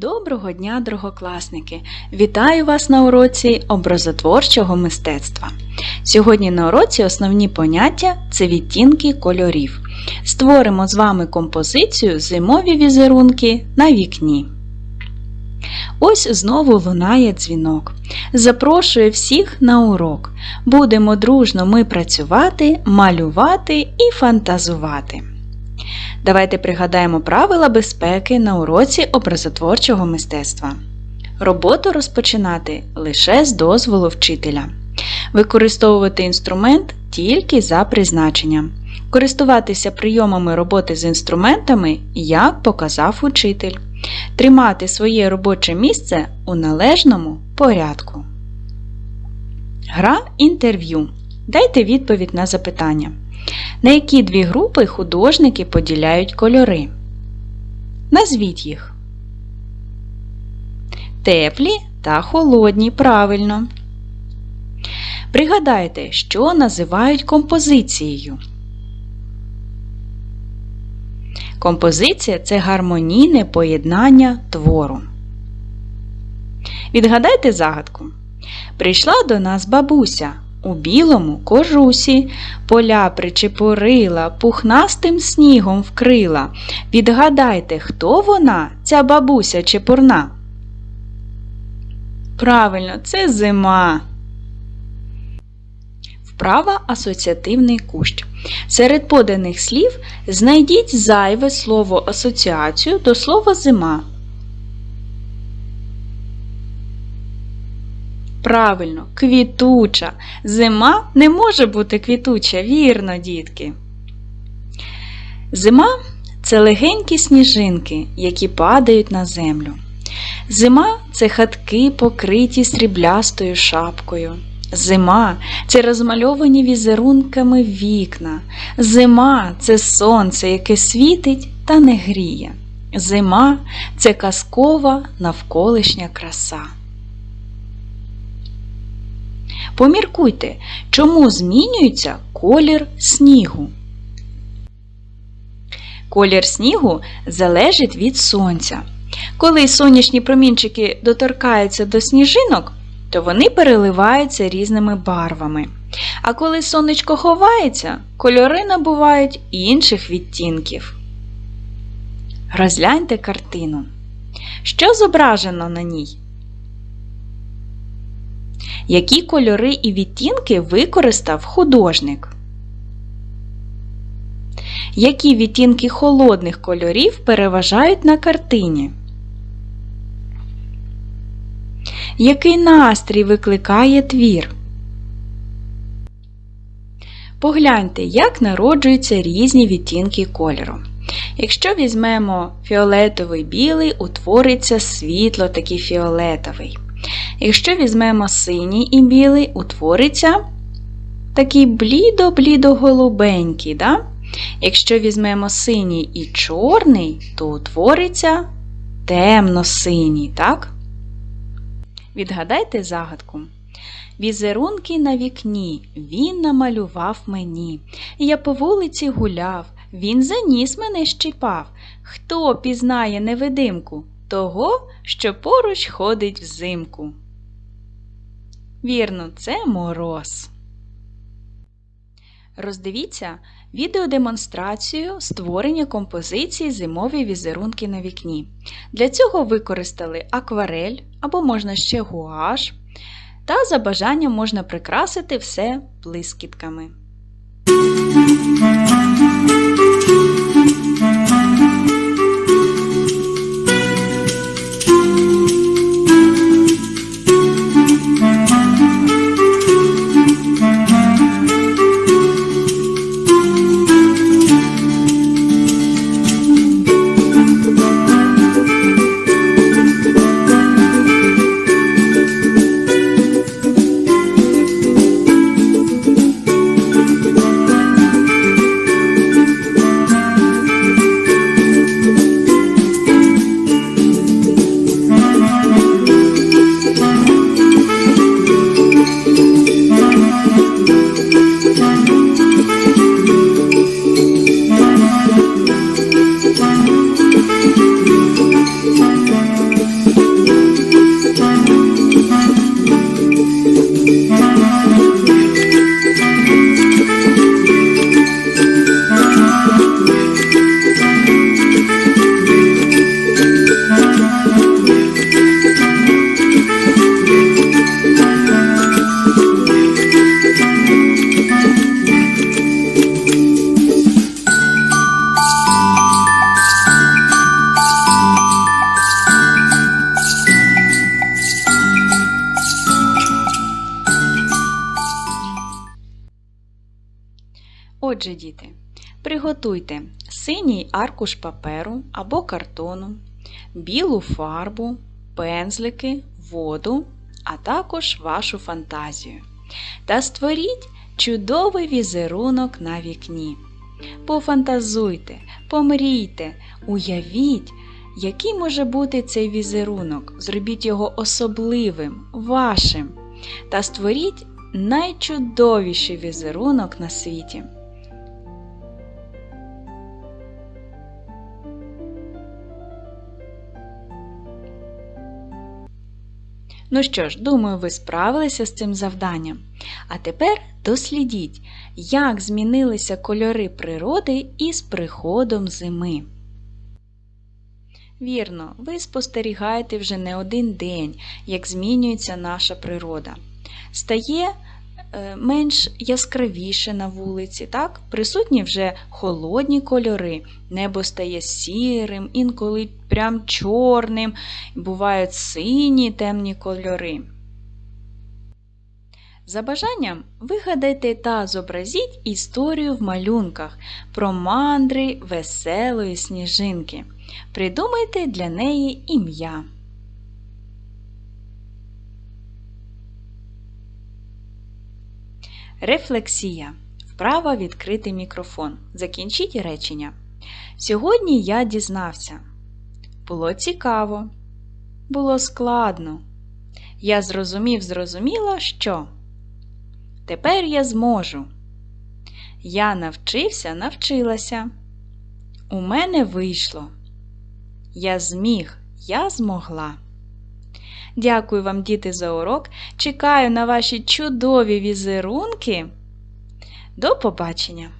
Доброго дня, другокласники! Вітаю вас на уроці образотворчого мистецтва. Сьогодні на уроці основні поняття це відтінки кольорів. Створимо з вами композицію Зимові візерунки на вікні. Ось знову лунає дзвінок. Запрошую всіх на урок. Будемо дружно ми працювати, малювати і фантазувати. Давайте пригадаємо правила безпеки на уроці образотворчого мистецтва. Роботу розпочинати лише з дозволу вчителя. Використовувати інструмент тільки за призначенням. Користуватися прийомами роботи з інструментами, як показав учитель. Тримати своє робоче місце у належному порядку. Гра інтерв'ю. Дайте відповідь на запитання. На які дві групи художники поділяють кольори? Назвіть їх. Теплі та холодні. Правильно. Пригадайте, що називають композицією. Композиція це гармонійне поєднання твору. Відгадайте загадку. Прийшла до нас бабуся у білому кожусі, поля причепурила, пухнастим снігом вкрила. Відгадайте, хто вона, ця бабуся чепурна? Правильно, це зима. Вправа асоціативний кущ. Серед поданих слів знайдіть зайве слово асоціацію до слова зима. Правильно, квітуча. Зима не може бути квітуча, вірно, дітки. Зима це легенькі сніжинки, які падають на землю. Зима це хатки, покриті сріблястою шапкою. Зима це розмальовані візерунками вікна. Зима це сонце, яке світить та не гріє. Зима це казкова навколишня краса. Поміркуйте, чому змінюється колір снігу. Колір снігу залежить від сонця. Коли сонячні промінчики доторкаються до сніжинок, то вони переливаються різними барвами. А коли сонечко ховається, кольори набувають інших відтінків. Розгляньте картину. Що зображено на ній? Які кольори і відтінки використав художник? Які відтінки холодних кольорів переважають на картині? Який настрій викликає твір? Погляньте, як народжуються різні відтінки кольору. Якщо візьмемо фіолетовий білий, утвориться світло такий фіолетовий. Якщо візьмемо синій і білий, утвориться такий блідо-блідо-голубенький. Да? Якщо візьмемо синій і чорний, то утвориться темно-синій. так? Відгадайте загадку. Візерунки на вікні він намалював мені. Я по вулиці гуляв, він за ніс мене щіпав. Хто пізнає невидимку? Того, що поруч ходить взимку. Вірно, це мороз. Роздивіться відеодемонстрацію створення композиції зимові візерунки на вікні. Для цього використали акварель або можна ще гуаш, та за бажанням можна прикрасити все блискітками. Отже, діти, приготуйте синій аркуш паперу або картону, білу фарбу, пензлики, воду, а також вашу фантазію. Та створіть чудовий візерунок на вікні. Пофантазуйте, помрійте, уявіть, який може бути цей візерунок. Зробіть його особливим, вашим та створіть найчудовіший візерунок на світі. Ну що ж, думаю, ви справилися з цим завданням. А тепер дослідіть, як змінилися кольори природи із приходом зими. Вірно, ви спостерігаєте вже не один день, як змінюється наша природа. Стає менш яскравіше на вулиці, так? присутні вже холодні кольори, небо стає сірим, інколи прям чорним, бувають сині темні кольори. За бажанням вигадайте та зобразіть історію в малюнках про мандри веселої сніжинки. Придумайте для неї ім'я. Рефлексія. Вправа відкрити мікрофон. Закінчіть речення. Сьогодні я дізнався. Було цікаво. Було складно. Я зрозумів, зрозуміла, що. Тепер я зможу. Я навчився, навчилася. У мене вийшло. Я зміг, я змогла. Дякую вам, діти, за урок. Чекаю на ваші чудові візерунки. До побачення!